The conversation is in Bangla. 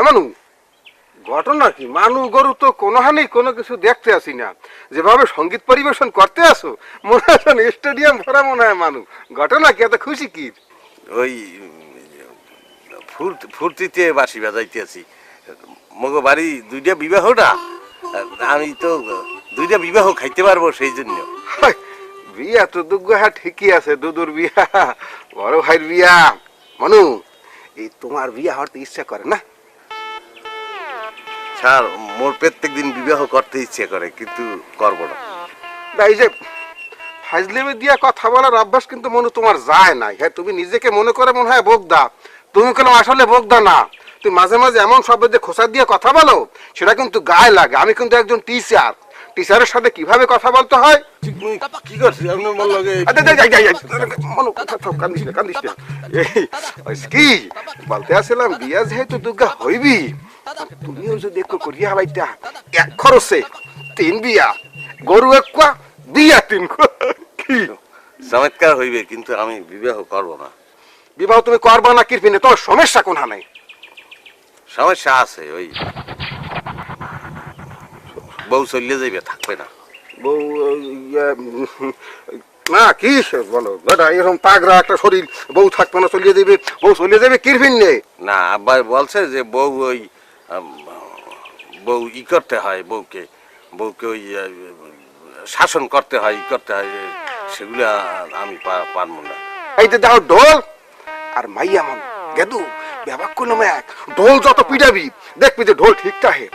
এমনু ঘটনা কি? মানু গরু তো কোনো হানি কোনো কিছু দেখতে আসি না। যেভাবে সংগীত পরিবেশন করতে আসো মনে হয় স্টেডিয়াম ভরা মনে হয় মানু। ঘটনা কি? এত খুশি কি? ওই ফুর্তিতে বাসি বাজাইতে আছি মগ বাড়ি দুইটা বিবাহটা। আমি তো দুইটা বিবাহ খাইতে পারব সেই জন্য। বিয়া তো দুগ্গ হ্যাঁ ঠিকই আছে দুদুর বিয়া বড় ভাইয়ের বিয়া। মানু এই তোমার বিয়া হওয়ার তো ইচ্ছা করে না? স্যার মোর প্রত্যেক দিন বিবাহ করতে ইচ্ছে করে কিন্তু করব না। না এই যে ফাইজলেমে দিয়া কথা বলার অভ্যাস কিন্তু মনে তোমার যায় নাই। হ্যাঁ তুমি নিজেকে মনে করে মনে হয় বোগদা তুমি কেন আসলে বোগদা না? তুমি মাঝে মাঝে এমন শব্দ দিয়ে খোসা দিয়ে কথা বলো সেটা কিন্তু গায়ে লাগে। আমি কিন্তু একজন টিচার টিচারের সাথে কীভাবে কথা বলতে হয়? তুমি কি করছি? আপনার মন লাগে আচ্ছা। মনু, কি বলতে আসছিলাম বিয়া যেহেতু দুর্গা হইবি তুমিও যদি একটু করিয়া বাইটা এক খরচে তিন বিয়া গরু এক কুয়া বিয়া তিন। চমৎকার হইবে কিন্তু আমি বিবাহ করব না। বিবাহ তুমি করবা না কিরপিনে? তোর সমস্যা কোন নাই সমস্যা আছে ওই বউ চলিয়ে যাইবে থাকবে না। বউ ইয়ে, না কি বলো? বেটা এরকম পাগরা একটা শরীর বউ থাকবে না চলিয়ে দেবে। বউ চলিয়ে যাবে কিরপিন নে? না আব্বা বলছে যে বউ ওই বউ ই করতে হয় বউকে। বউকে ওই শাসন করতে হয় ই করতে হয় সেগুলো আমি পারব না। এই যে দেখো ঢোল। আর মাইয়া মান গেদু ব্যবহার করলাম এক। ঢোল যত পিটাবি দেখবি যে ঢোল ঠিক থাকে